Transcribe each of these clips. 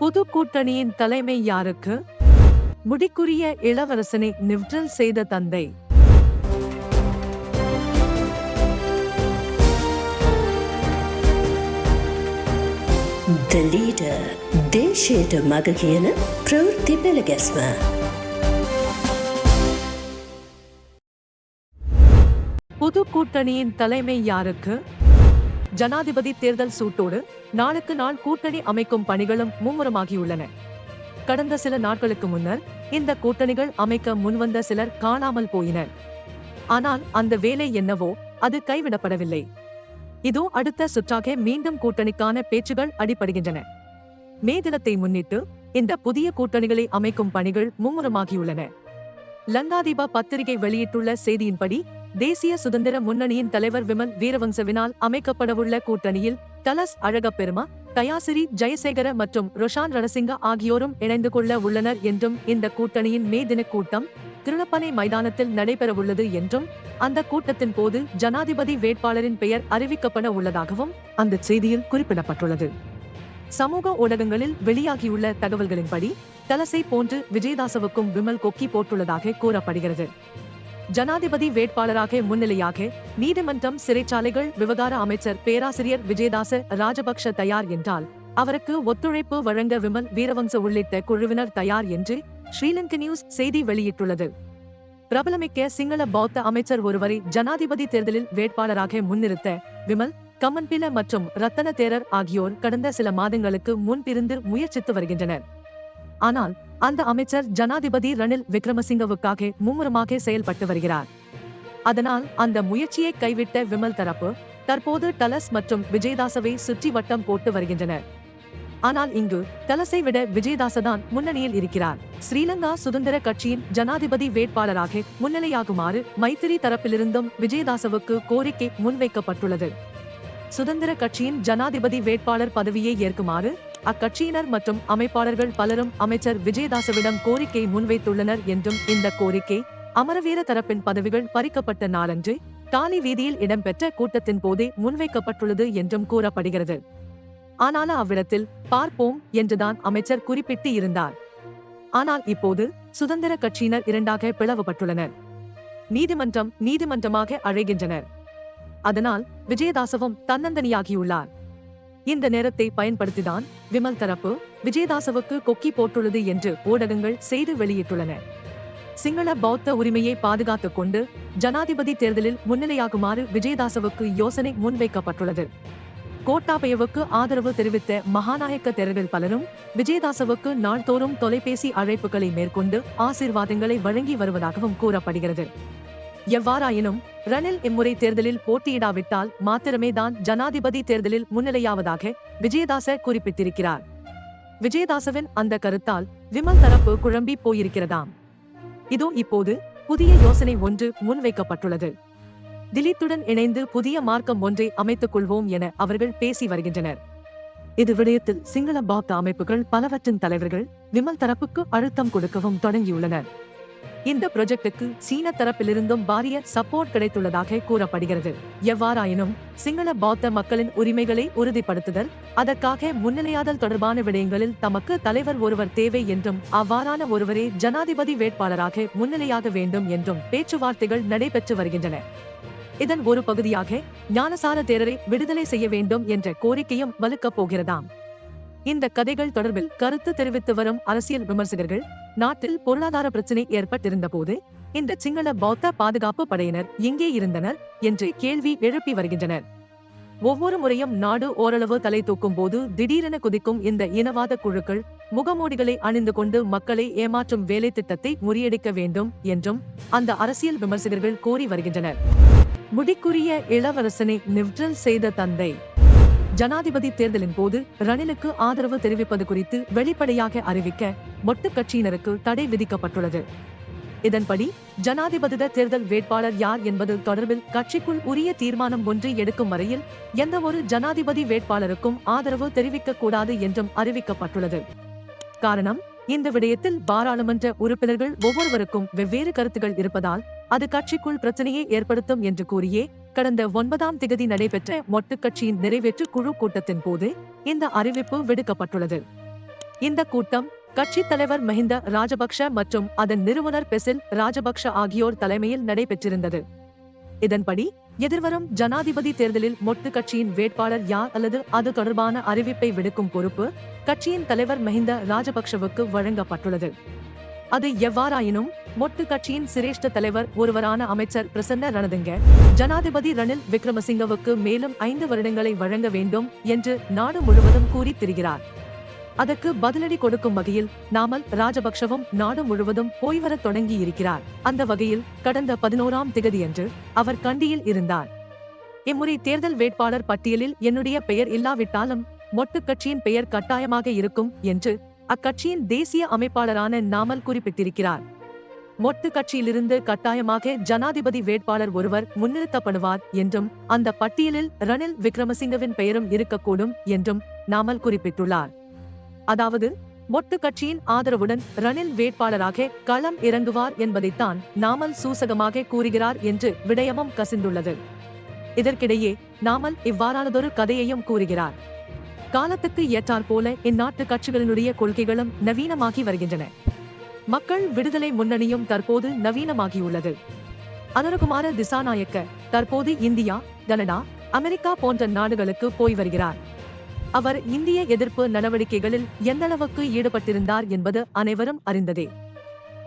புது கூட்டணியின் தலைமை யாருக்கு முடிக்குரிய இளவரசனை நிவ்ட்ரல் செய்த தந்தை The leader දේශයට මග කියන ප්‍රවෘත්ති පෙළගැස්ම. புது கூட்டணியின் தலைமை யாருக்கு ஜனாதிபதி தேர்தல் சூட்டோடு நாளுக்கு நாள் கூட்டணி அமைக்கும் பணிகளும் மும்முரமாகியுள்ளன. கடந்த சில நாட்களுக்கு முன்னர் இந்த கூட்டணிகள் அமைக்க முன்வந்த சிலர் காணாமல் போயினர். ஆனால் அந்த வேலை என்னவோ அது கைவிடப்படவில்லை. இதோ அடுத்த சுற்றாக மீண்டும் கூட்டணிக்கான பேச்சுகள் அடிபடுகின்றன. மே தினத்தை முன்னிட்டு இந்த புதிய கூட்டணிகளை அமைக்கும் பணிகள் மும்முரமாகியுள்ளன. லங்காதீபா பத்திரிகை வெளியிட்டுள்ள செய்தியின்படி தேசிய சுதந்திர முன்னணியின் தலைவர் விமல் வீரவங்சவினால் அமைக்கப்படவுள்ள கூட்டணியில் தலஸ் அழகப்பெருமா தயாசிரி ஜெயசேகர மற்றும் ரொஷான் ரணசிங்க ஆகியோரும் இணைந்து கொள்ள உள்ளனர் என்றும் இந்த கூட்டணியின் மே தின கூட்டம் திருளப்பனை மைதானத்தில் நடைபெறவுள்ளது என்றும் அந்த கூட்டத்தின் போது ஜனாதிபதி வேட்பாளரின் பெயர் அறிவிக்கப்பட உள்ளதாகவும் அந்த செய்தியில் குறிப்பிடப்பட்டுள்ளது. சமூக ஊடகங்களில் வெளியாகியுள்ள தகவல்களின்படி தலசை போன்று விஜயதாசவுக்கும் விமல் கொக்கி போட்டுள்ளதாக கூறப்படுகிறது. ஜனாதிபதி வேட்பாளராக முன்னிலையாக நீதிமன்றம் சிறைச்சாலைகள் விவகார அமைச்சர் பேராசிரியர் விஜயதாச ராஜபக்ஷ தயார் என்றால் அவருக்கு ஒத்துழைப்பு வழங்க விமல் வீரவம்ச உள்ளிட்ட குழுவினர் தயார் என்று ஸ்ரீலங்கா நியூஸ் செய்தி வெளியிட்டுள்ளது. பிரபலமிக்க சிங்கள பௌத்த அமைச்சர் ஒருவரை ஜனாதிபதி தேர்தலில் வேட்பாளராக முன்னிறுத்த விமல் கமன்பில மற்றும் ரத்தன தேரர் ஆகியோர் கடந்த சில மாதங்களுக்கு முன்பிருந்து முயற்சித்து வருகின்றனர். ஆனால் அந்த அமைச்சர் ஜனாதிபதி ரணில் விக்ரமசிங்கவுக்காக மும்முரமாக செயல்பட்டு வருகிறார். அதனால் அந்த முயற்சியை கைவிட்ட விமல் தரப்பு தற்போது டலஸ் மற்றும் விஜயதாசவை சுற்றி வட்டம் போட்டு வருகின்றனர். ஆனால் இங்கு தலசை விட விஜயதாசதான் முன்னணியில் இருக்கிறார். ஸ்ரீலங்கா சுதந்திர கட்சியின் ஜனாதிபதி வேட்பாளராக முன்னிலையாகுமாறு மைத்திரி தரப்பிலிருந்தும் விஜயதாசவுக்கு கோரிக்கை முன்வைக்கப்பட்டுள்ளது. சுதந்திர கட்சியின் ஜனாதிபதி வேட்பாளர் பதவியை ஏற்குமாறு அக்கட்சியினர் மற்றும் அமைப்பாளர்கள் பலரும் அமைச்சர் விஜயதாசவிடம் கோரிக்கை முன்வைத்துள்ளனர் என்றும் இந்த கோரிக்கை அமரவீர தரப்பின் பதவிகள் பறிக்கப்பட்ட நாளன்று காலி வீதியில் இடம்பெற்ற கூட்டத்தின் போதே முன்வைக்கப்பட்டுள்ளது என்றும் கூறப்படுகிறது. ஆனாலும் அவ்விடத்தில் பார்ப்போம் என்றுதான் அமைச்சர் குறிப்பிட்டு இருந்தார் ஆனால் இப்போது சுதந்திர கட்சியினர் இரண்டாக பிளவுபட்டுள்ளனர். நீதிமன்றம் நீதிமன்றமாக அழைகின்றனர். அதனால் விஜயதாசவும் தன்னந்தனியாகியுள்ளார். இந்த நேரத்தை பயன்படுத்திதான் விமல் தரப்பு விஜயதாசவுக்கு கொக்கி போட்டுள்ளது என்று ஊடகங்கள் செய்து வெளியிட்டுள்ளன. சிங்கள பௌத்த உரிமையை பாதுகாத்துக் கொண்டு ஜனாதிபதி தேர்தலில் முன்னிலையாகுமாறு விஜயதாசவுக்கு யோசனை முன்வைக்கப்பட்டுள்ளது. கோட்டாபயவுக்கு ஆதரவு தெரிவித்த மகாநாயக்க தேரர்கள் பலரும் விஜயதாசவுக்கு நாள்தோறும் தொலைபேசி அழைப்புகளை மேற்கொண்டு ஆசீர்வாதங்களை வழங்கி வருவதாகவும் கூறப்படுகிறது. எவ்வாறாயினும் ரணில் இம்முறை தேர்தலில் போட்டியிடாவிட்டால் மாத்திரமே தான் ஜனாதிபதி தேர்தலில் முன்னிலையாவதாக விஜயதாச குறிப்பிட்டிருக்கிறார். விஜயதாசவின் அந்த கருத்தால் விமல் தரப்பு குழம்பி போயிருக்கிறதாம். இதோ இப்போது புதிய யோசனை ஒன்று முன்வைக்கப்பட்டுள்ளது. திலீத்துடன் இணைந்து புதிய மார்க்கம் ஒன்றை அமைத்துக் கொள்வோம் என அவர்கள் பேசி வருகின்றனர். இது விடயத்தில் சிங்கள பௌத்த அமைப்புகள் பலவற்றின் தலைவர்கள் விமல் தரப்புக்கு அழுத்தம் கொடுக்கவும் தொடங்கியுள்ளனர். இந்த ப்ரொஜெக்டுக்கு சீன தரப்பிலிருந்தும் பாரிய சப்போர்ட் கிடைத்துள்ளதாக கூறப்படுகிறது. எவ்வாறாயினும் சிங்கள பௌத்த மக்களின் உரிமைகளை உறுதிப்படுத்துதல் அதற்காக முன்னிலையாதல் தொடர்பான விடயங்களில் தமக்கு தலைவர் ஒருவர் தேவை என்றும் அவ்வாறான ஒருவரே ஜனாதிபதி வேட்பாளராக முன்னிலையாக வேண்டும் என்றும் பேச்சுவார்த்தைகள் நடைபெற்று வருகின்றன. இதன் ஒரு பகுதியாக ஞானசார தேரரை விடுதலை செய்ய வேண்டும் என்ற கோரிக்கையும் வலுக்கப் போகிறதாம். இந்த கதைகள் தொடர்பில் கருத்து தெரிவித்து வரும் அரசியல் விமர்சகர்கள் நாட்டில் பொருளாதார பிரச்சனை ஏற்பட்டிருந்த போது இந்த சிங்கள பௌத்த பாதுகாப்பு படையினர் எங்கே இருந்தனர் என்று கேள்வி எழுப்பி வருகின்றனர். ஒவ்வொரு முறையும் நாடு ஓரளவு தலை தூக்கும் போது திடீரென குதிக்கும் இந்த இனவாத குழுக்கள் முகமூடிகளை அணிந்து கொண்டு மக்களை ஏமாற்றும் வேலை திட்டத்தை முறியடிக்க வேண்டும் என்றும் அந்த அரசியல் விமர்சகர்கள் கோரி வருகின்றனர். முடிக்குரிய இளவரசனை நிவ்டல் செய்த தந்தை ஜனாதிபதி தேர்தலின் போது ரணிலுக்கு ஆதரவு தெரிவிப்பது குறித்து வெளிப்படையாக அறிவிக்க மொட்டு கட்சியினருக்கு தடை விதிக்கப்பட்டுள்ளது. இதன்படி ஜனாதிபதி தேர்தல் வேட்பாளர் யார் என்பது தொடர்பில் கட்சிக்குள் உரிய தீர்மானம் ஒன்று எடுக்கும் வரையில் எந்த ஒரு ஜனாதிபதி வேட்பாளருக்கும் ஆதரவு தெரிவிக்கக்கூடாது என்றும் அறிவிக்கப்பட்டுள்ளது. காரணம் இந்த விடயத்தில் பாராளுமன்ற உறுப்பினர்கள் ஒவ்வொருவருக்கும் வெவ்வேறு கருத்துகள் இருப்பதால் அது கட்சிக்குள் பிரச்சனையை ஏற்படுத்தும் என்று கூறியே கடந்த ஒன்பதாம் திகதி நடைபெற்ற மொட்டு கட்சியின் நிறைவேற்று குழு கூட்டத்தின் போது இந்த அறிவிப்பு விடுக்கப்பட்டுள்ளது. இந்த கூட்டம் கட்சி தலைவர் மஹிந்த ராஜபக்ஷ மற்றும் அதன் நிறுவனர் பெசில் ராஜபக்ஷ ஆகியோர் தலைமையில் நடைபெற்றிருந்தது. இதன்படி எதிர்வரும் ஜனாதிபதி தேர்தலில் மொட்டு கட்சியின் வேட்பாளர் யார் அல்லது அது தொடர்பான அறிவிப்பை விடுக்கும் பொறுப்பு கட்சியின் தலைவர் மஹிந்த ராஜபக்ஷவுக்கு வழங்கப்பட்டுள்ளது. அது எவ்வாறாயினும் மொட்டு கட்சியின் சிரேஷ்ட தலைவர் ஒருவரான அமைச்சர் பிரசன்ன ரணதுங்க ஜனாதிபதி ரணில் விக்ரமசிங்கவுக்கு மேலும் ஐந்து வருடங்களை வழங்க வேண்டும் என்று நாடு முழுவதும் கூறி திரிகிறார். அதற்கு பதிலடி கொடுக்கும் வகையில் நாமல் ராஜபக்ஷவும் நாடு முழுவதும் போய்வரத் தொடங்கி இருக்கிறார் அந்த வகையில் கடந்த பதினோராம் திகதியன்று அவர் கண்டியில் இருந்தார். இம்முறை தேர்தல் வேட்பாளர் பட்டியலில் என்னுடைய பெயர் இல்லாவிட்டாலும் மொட்டு கட்சியின் பெயர் கட்டாயமாக இருக்கும் என்று அக்கட்சியின் தேசிய அமைப்பாளரான நாமல் குறிப்பிட்டிருக்கிறார். மொட்டு கட்சியிலிருந்து கட்டாயமாக ஜனாதிபதி வேட்பாளர் ஒருவர் முன்னிறுத்தப்படுவார் என்றும் அந்த பட்டியலில் ரணில் விக்ரமசிங்கவின் பெயரும் இருக்கக்கூடும் என்றும் நாமல் குறிப்பிட்டுள்ளார். அதாவது மொட்டு கட்சியின் ஆதரவுடன் ரணில் வேட்பாளராக களம் இறங்குவார் என்பதைத்தான் நாமல் சூசகமாக கூறுகிறார் என்று விடயமும் கசிந்துள்ளது. இதற்கிடையே நாமல் இவ்வாறானதொரு கதையையும் கூறுகிறார். காலத்துக்கு ஏற்றாற்போல இந்நாட்டு கட்சிகளினுடைய கொள்கைகளும் நவீனமாகி வருகின்றன. மக்கள் விடுதலை முன்னணியும் தற்போது நவீனமாகியுள்ளது. அனுரகுமார திசாநாயக்க தற்போது இந்தியா கனடா அமெரிக்கா போன்ற நாடுகளுக்கு போய் வருகிறார். அவர் இந்திய எதிர்ப்பு நடவடிக்கைகளில் எந்தளவுக்கு ஈடுபட்டிருந்தார் என்பது அனைவரும் அறிந்ததே.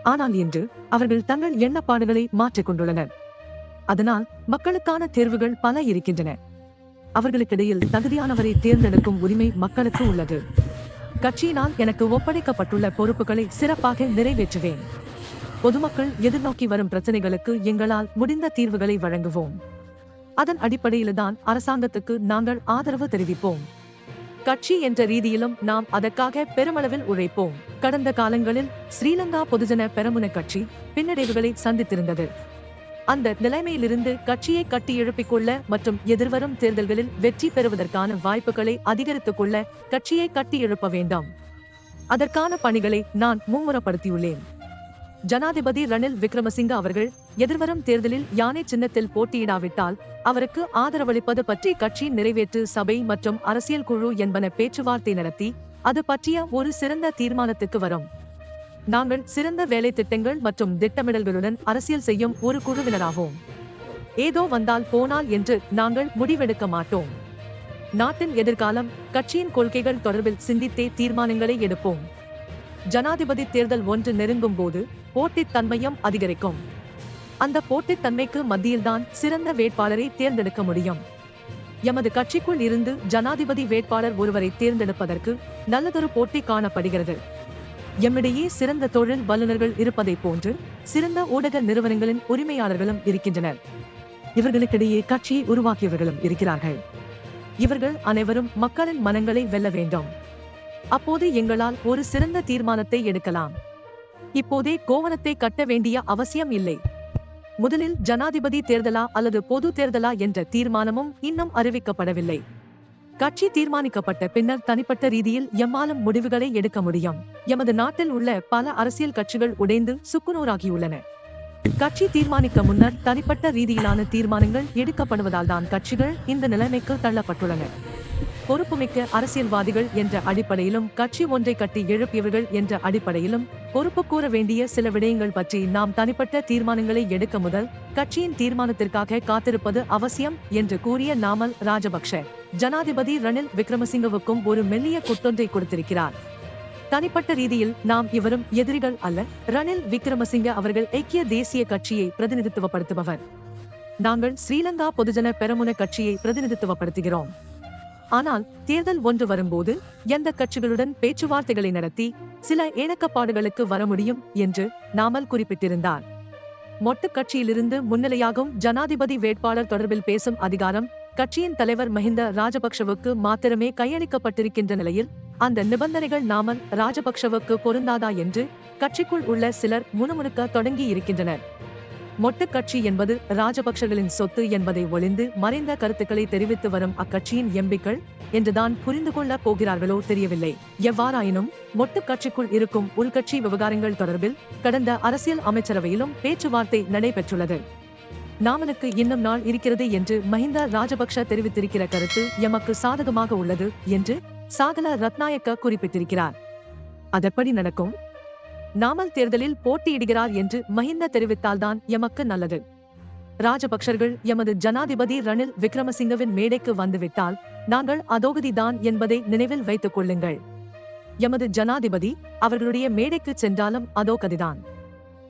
ஆனால் இன்று அவர்கள் தங்கள் எண்ணப்பாடுகளை மாற்றிக் கொண்டுள்ளனர். அதனால் மக்களுக்கான தேர்வுகள் பல இருக்கின்றன. அவர்களுக்கிடையில் தகுதியானவரை தேர்ந்தெடுக்கும் உரிமை மக்களுக்கு உள்ளது. கட்சியினால் எனக்கு ஒப்படைக்கப்பட்டுள்ள பொறுப்புகளை சிறப்பாக நிறைவேற்றுவேன். பொதுமக்கள் எதிர்நோக்கி வரும் பிரச்சனைகளுக்கு எங்களால் முடிந்த தீர்வுகளை வழங்குவோம். அதன் அடிப்படையில்தான் அரசாங்கத்துக்கு நாங்கள் ஆதரவு தெரிவிப்போம். கட்சி என்ற ரீதியிலும் நாம் அதற்காக பெருமளவில் உழைப்போம். கடந்த காலங்களில் ஸ்ரீலங்கா பொதுஜன பெரமுன கட்சி பின்னடைவுகளை சந்தித்திருந்தது. அந்த நிலைமையிலிருந்து கட்சியை கட்டி எழுப்பிக் கொள்ள மற்றும் எதிர்வரும் தேர்தல்களில் வெற்றி பெறுவதற்கான வாய்ப்புகளை அதிகரித்துக் கொள்ள கட்சியை கட்டி எழுப்ப வேண்டாம். அதற்கான பணிகளை நான் மும்முரப்படுத்தியுள்ளேன். ஜனாதிபதி ரணில் விக்ரமசிங்க அவர்கள் எதிர்வரும் தேர்தலில் யானை சின்னத்தில் போட்டியிடாவிட்டால் அவருக்கு ஆதரவளிப்பது பற்றி கட்சி நிறைவேற்று சபை மற்றும் அரசியல் குழு என்பன பேச்சுவார்த்தை நடத்தி அது பற்றிய ஒரு சிறந்த தீர்மானத்துக்கு வரும். நாங்கள் சிறந்த வேலை திட்டங்கள் மற்றும் திட்டமிடல்களுடன் அரசியல் செய்யும் ஒரு குழுவினராகும் ஏதோ வந்தால் போனால் என்று நாங்கள் முடிவெடுக்க மாட்டோம். நாட்டின் எதிர்காலம் கட்சியின் கொள்கைகள் தொடர்பில் சிந்தித்தே தீர்மானங்களை எடுப்போம். ஜனாதிபதி தேர்தல் ஒன்று நெருங்கும் போது போட்டித் தன்மையும் அதிகரிக்கும். அந்த போட்டித் தன்மைக்கு மத்தியில்தான் சிறந்த வேட்பாளரை தேர்ந்தெடுக்க முடியும். எமது கட்சிக்குள் இருந்து ஜனாதிபதி வேட்பாளர் ஒருவரை தேர்ந்தெடுப்பதற்கு நல்லதொரு போட்டி காணப்படுகிறது. எம்மிடையே சிறந்த தொழில் வல்லுநர்கள் இருப்பதைப் போன்று சிறந்த ஊடக நிறுவனங்களின் உரிமையாளர்களும் இருக்கின்றனர். இவர்களுக்கிடையே கட்சியை உருவாக்கியவர்களும் இருக்கிறார்கள். இவர்கள் அனைவரும் மக்களின் மனங்களை வெல்ல வேண்டும். அப்போது எங்களால் ஒரு சிறந்த தீர்மானத்தை எடுக்கலாம். இப்போதே கோவணத்தை கட்ட வேண்டிய அவசியம் இல்லை. முதலில் ஜனாதிபதி தேர்தலா அல்லது பொது தேர்தலா என்ற தீர்மானமும் இன்னும் அறிவிக்கப்படவில்லை. கட்சி தீர்மானிக்கப்பட்ட பின்னர் தனிப்பட்ட ரீதியில் எம்மாலும் முடிவுகளை எடுக்க முடியும். எமது நாட்டில் உள்ள பல அரசியல் கட்சிகள் உடைந்து சுக்குநூறாகியுள்ளன. கட்சி தீர்மானிக்க முன்னர் தனிப்பட்ட ரீதியிலான தீர்மானங்கள் எடுக்கப்படுவதால் தான் கட்சிகள் இந்த நிலைமைக்கு தள்ளப்பட்டுள்ளன. பொறுப்புமிக்க அரசியல்வாதிகள் என்ற அடிப்படையிலும் கட்சி ஒன்றை கட்டி எழுப்பியவர்கள் என்ற அடிப்படையிலும் பொறுப்பு கூற வேண்டிய சில விடயங்கள் பற்றி நாம் தனிப்பட்ட தீர்மானங்களை எடுக்க முதல் கட்சியின் தீர்மானத்திற்காக காத்திருப்பது அவசியம் என்று கூறிய நாமல் ராஜபக்ஷ ஜனாதிபதி ரணில் விக்ரமசிங்கவுக்கும் ஒரு மெல்லிய குட்டொன்றை கொடுத்திருக்கிறார். தனிப்பட்ட ரீதியில் நாம் இவரும் எதிரிகள் அல்ல ரணில் விக்ரமசிங்க அவர்கள் ஐக்கிய தேசிய கட்சியை பிரதிநிதித்துவப்படுத்துபவர். நாங்கள் ஸ்ரீலங்கா பொதுஜன பெரமுன கட்சியை பிரதிநிதித்துவப்படுத்துகிறோம். ஆனால் தேர்தல் ஒன்று வரும்போது எந்த கட்சிகளுடன் பேச்சுவார்த்தைகளை நடத்தி சில ஏனக்கப்பாடுகளுக்கு வர முடியும் என்று நாமல் குறிப்பிட்டிருந்தார். மொட்டு கட்சியிலிருந்து முன்னிலையாகும் ஜனாதிபதி வேட்பாளர் தொடர்பில் பேசும் அதிகாரம் கட்சியின் தலைவர் மஹிந்த ராஜபக்ஷவுக்கு மாத்திரமே கையளிக்கப்பட்டிருக்கின்ற நிலையில் அந்த நிபந்தனைகள் நாமல் ராஜபக்ஷவுக்கு பொருந்தாதா என்று கட்சிக்குள் உள்ள சிலர் முணுமுணுக்க தொடங்கி இருக்கின்றனர் மொட்டு கட்சி என்பது ராஜபக்ஷகளின் சொத்து என்பதை ஒளிந்து மறைந்த கருத்துக்களை தெரிவித்து வரும் அக்கட்சியின் எம்பிக்கள் என்றுதான் புரிந்து கொள்ள போகிறார்களோ தெரியவில்லை. எவ்வாறாயினும் மொட்டு கட்சிக்குள் இருக்கும் உள்கட்சி விவகாரங்கள் தொடர்பில் கடந்த அரசியல் அமைச்சரவையிலும் பேச்சுவார்த்தை நடைபெற்றுள்ளது. நாமலுக்கு இன்னும் நாள் இருக்கிறது என்று மஹிந்த ராஜபக்ஷ தெரிவித்திருக்கிற கருத்து எமக்கு சாதகமாக உள்ளது என்று சாகல ரத்நாயக்க குறிப்பிட்டிருக்கிறார். அதெப்படி நடக்கும்? நாமல் தேர்தலில் போட்டியிடுகிறார் என்று மஹிந்த தெரிவித்தால்தான் எமக்கு நல்லது. ராஜபக்சர்கள் எமது ஜனாதிபதி ரணில் விக்ரமசிங்கவின் மேடைக்கு வந்துவிட்டால் நாங்கள் அதோகதிதான் என்பதை நினைவில் வைத்துக் கொள்ளுங்கள். எமது ஜனாதிபதி அவர்களுடைய மேடைக்கு சென்றாலும் அதோகதிதான்.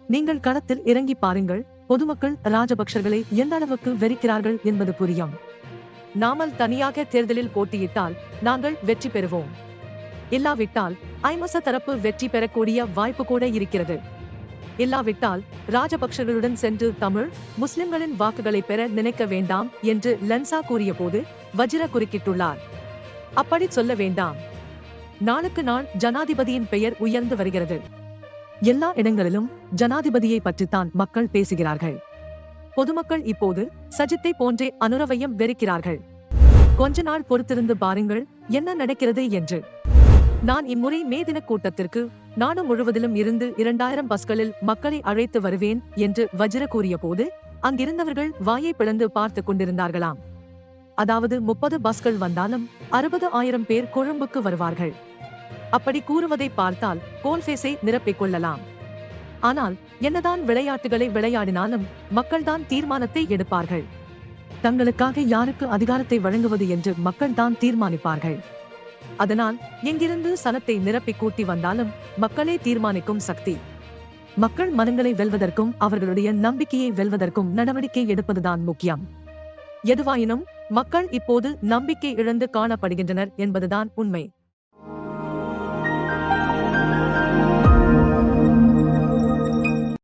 நீங்கள் களத்தில் இறங்கி பாருங்கள் பொதுமக்கள் ராஜபக்சர்களை எந்த அளவுக்கு வெறுக்கிறார்கள் என்பது புரியும். நாமல் தனியாக தேர்தலில் போட்டியிட்டால் நாங்கள் வெற்றி பெறுவோம். இல்லாவிட்டால் ஐமச தரப்பு வெற்றி பெறக்கூடிய வாய்ப்பு கூட இருக்கிறது. இல்லாவிட்டால் ராஜபக்சர்களுடன் சென்று தமிழ் முஸ்லிம்களின் வாக்குகளை பெற நினைக்க வேண்டாம் என்று லன்சா கூறிய போது வஜிர குறுக்கிட்டுள்ளார். அப்படி சொல்ல வேண்டாம். நாளுக்கு நாள் ஜனாதிபதியின் பெயர் உயர்ந்து வருகிறது. எல்லா இடங்களிலும் ஜனாதிபதியை பற்றித்தான் மக்கள் பேசுகிறார்கள். பொதுமக்கள் இப்போது சஜித்தை போன்றே அனுரவையும் வெறுக்கிறார்கள். கொஞ்ச நாள் பொறுத்திருந்து பாருங்கள் என்ன நடக்கிறது என்று. நான் இம்முறை மே தின கூட்டத்திற்கு நாடு முழுவதிலும் இருந்து இரண்டாயிரம் பஸ்களில் மக்களை அழைத்து வருவேன் என்று வஜ்ர கூறிய போது அங்கிருந்தவர்கள் வாயை பிளந்து பார்த்து கொண்டிருந்தார்களாம். அதாவது முப்பது பஸ்கள் வந்தாலும் அறுபது ஆயிரம் பேர் கொழும்புக்கு வருவார்கள். அப்படி கூறுவதை பார்த்தால் கோல்பேஸை நிரப்பிக் கொள்ளலாம். ஆனால் என்னதான் விளையாட்டுகளை விளையாடினாலும் மக்கள்தான் தீர்மானத்தை எடுப்பார்கள். தங்களுக்காக யாருக்கு அதிகாரத்தை வழங்குவது என்று மக்கள்தான் தீர்மானிப்பார்கள். அதனால் எங்கிருந்து சனத்தை நிரப்பி கூட்டி வந்தாலும் மக்களே தீர்மானிக்கும் சக்தி. மக்கள் மனங்களை வெல்வதற்கும் அவர்களுடைய நம்பிக்கையை வெல்வதற்கும் நடவடிக்கை எடுப்பதுதான் முக்கியம். எதுவாயினும் மக்கள் இப்போது நம்பிக்கை இழந்து காணப்படுகின்றனர் என்பதுதான் உண்மை.